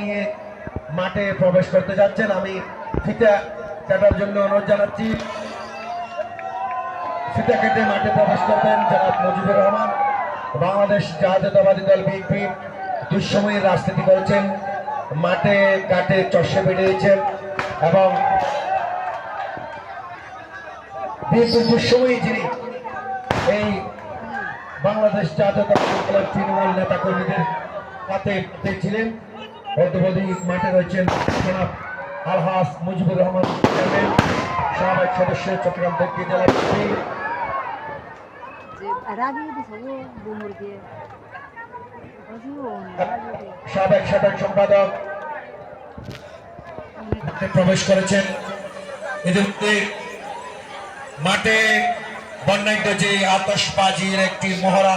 নিয়ে মাঠে প্রবেশ করতে যাচ্ছেন। আমি ফিতা কাটার জন্য অনুরোধ জানাচ্ছি। ফিতা কেটে মাঠে প্রবেশ করবেন জনাব মুজিবুর রহমান। বাংলাদেশ জাতীয়তাবাদী দল বিএনপি দুঃসময়ে রাজনীতি করেছেন, মাঠে কাটে চষে বেরিয়েছেন এবং বিএনপির দুঃসময়ে যিনি এই বাংলাদেশ জাতীয়তাবাদী দলের তৃণমূল নেতা কর্মীদের হাতে ছিলেন মাঠে রয়েছেন আলহাস মুজিবুর রহমান, চেয়ারম্যান সাবেক সদস্য, চট্টগ্রাম জেলা সাবেক সম্পাদক প্রবেশ করেছেন। ইতিমধ্যে মাঠে বন্যাঢ্য যে আতশবাজির একটি মহড়া,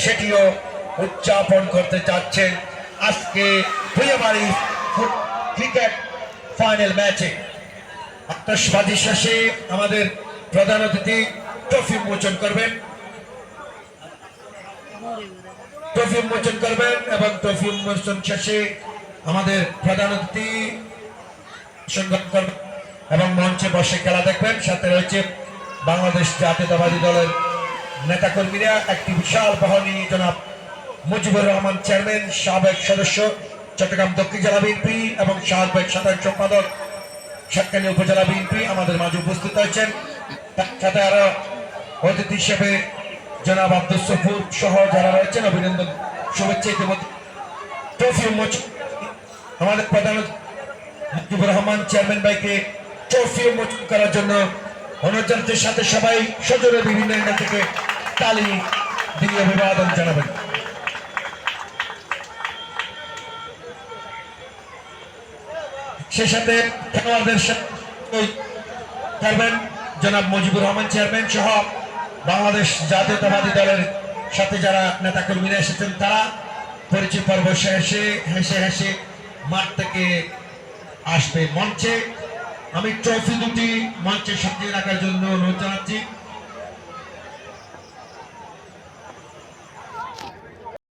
সেটিও উদযাপন করতে যাচ্ছেন। আজকে ভুয়াবাড়ি ক্রিকেট ফাইনাল ম্যাচে আতশবাজি শেষে আমাদের প্রধান অতিথি ট্রফি মোচন করবেন। ট্রফি উন্মোচন করবেন এবং ট্রফি উন্মোচন শেষে আমাদের প্রধান অতিথি করবেন এবং মঞ্চে বসে খেলা দেখবেন। সাথে রয়েছে বাংলাদেশ জাতীয়তাবাদী দলের নেতাকর্মীরা। একটি বিশাল বহনী, জনাব মুজিবুর রহমান চেয়ারম্যান, সাবেক সদস্য, চট্টগ্রাম দক্ষিণ জেলা বিএনপি এবং সাবেক সাধারণ সম্পাদক সাতকানি উপজেলা বিএনপি আমাদের মাঝে উপস্থিত হয়েছেন সাথে আরও অতিথি হিসেবে জনাব আব্দুল সফুর সহ যারা রয়েছেন, অভিনন্দন, শুভেচ্ছা ইতিমধ্যে। ট্রফি উন্মোচন আমাদের প্রধান মুজিবুর রহমান চেয়ারম্যান ভাইকে ট্রফি উন্মোচন করার জন্য অনুযাত্রের সাথে সবাই সজোরে বিভিন্ন এলাকা থেকে তালি দিয়ে অভিবাদন জানাবেন। সে সাথে খেলোয়াড়দের চেয়ারম্যান জনাব মুজিবুর রহমান চেয়ারম্যান সহ বাংলাদেশ জাতীয়তাবাদী দলের সাথে যারা নেতাকর্মীরা এসেছেন, তারা পরিচয় পর্ব শেষে হেসে হেসে মাঠ থেকে আসবে। মঞ্চে আমি ট্রফি দুটি মঞ্চে সাজিয়ে রাখার জন্য অনুরোধ জানাচ্ছি।